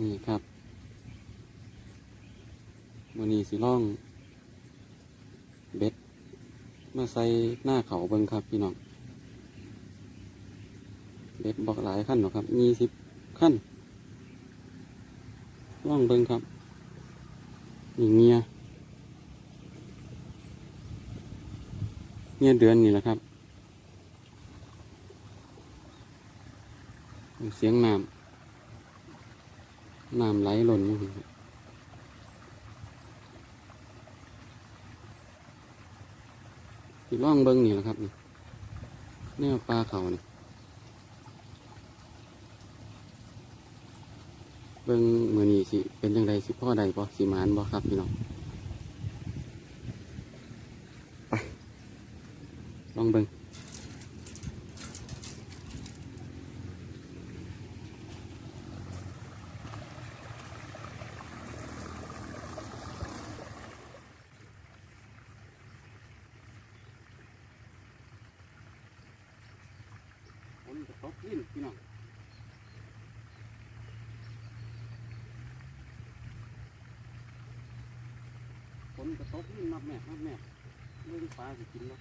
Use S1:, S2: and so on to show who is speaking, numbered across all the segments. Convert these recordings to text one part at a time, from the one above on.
S1: นี่ครับวันนี้สิล่อง เบ็ด มาใส่หน้าเขาเบิ้งครับพี่น้องเบ็ดบอกหลายขั้นหรอกครับยี่สิบขั้นล่องเบิ้งครับนี่เมียเมียเดือนนี่แหละครับ เสียงน้ำ น้ำไหลหล่นอยู่ครับที่ล่องเบิ้งนี่แหละครับนี่แนวปลาเขานี่เบิ้งมือนี้สิ เป็นยังไงสิพ่อใดบ่สิหมานบ่ครับพี่น้องไปลองเบิ้ง ฝนจะตกลิ้นพี่น้องฝนจะตกลิ้นนับแม่นับแม่เรื่องปลาสิกินแล้ว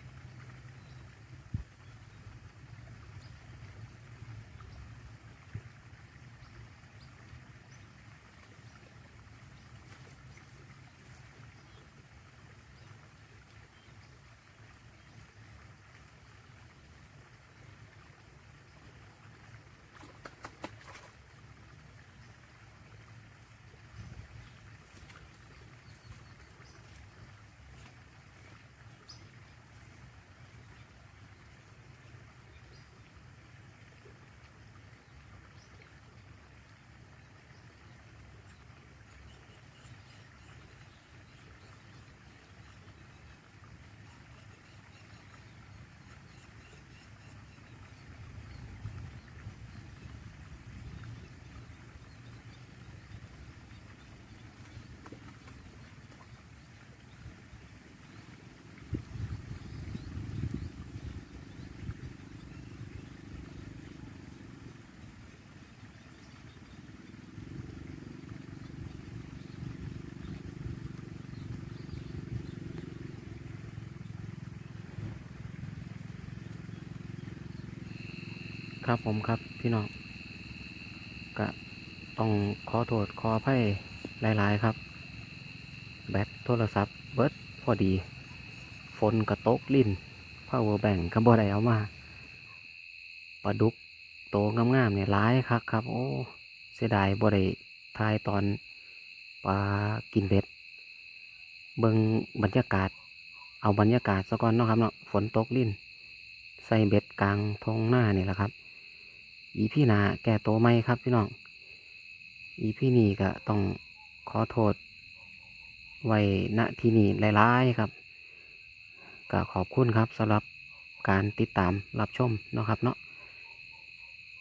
S1: ครับผมครับพี่น้องก็ต้องขอโทษขออภัยหลาย ๆ ครับ แบตโทรศัพท์เบิดพอดี ฝนกระตกลิ้น power bank ก็บ่ได้เอามาปลาดุกโตงามๆเนี่ยร้ายคักครับ โอ้ เสียดายบ่ได้ทายตอนปลากินเบ็ด เบิงบรรยากาศ เอาบรรยากาศซะก่อนเนาะครับเนาะฝนตกลิ้น ใส่เบ็ดกลางทงหน้านี่แหละครับ อีพี่นาแก่โตไหมครับพี่น้อง อีพี่นี่ก็ต้องขอโทษ ไว้ณที่นี่หลายๆครับก็ขอบคุณครับสำหรับการติดตามรับชมนะครับเนาะ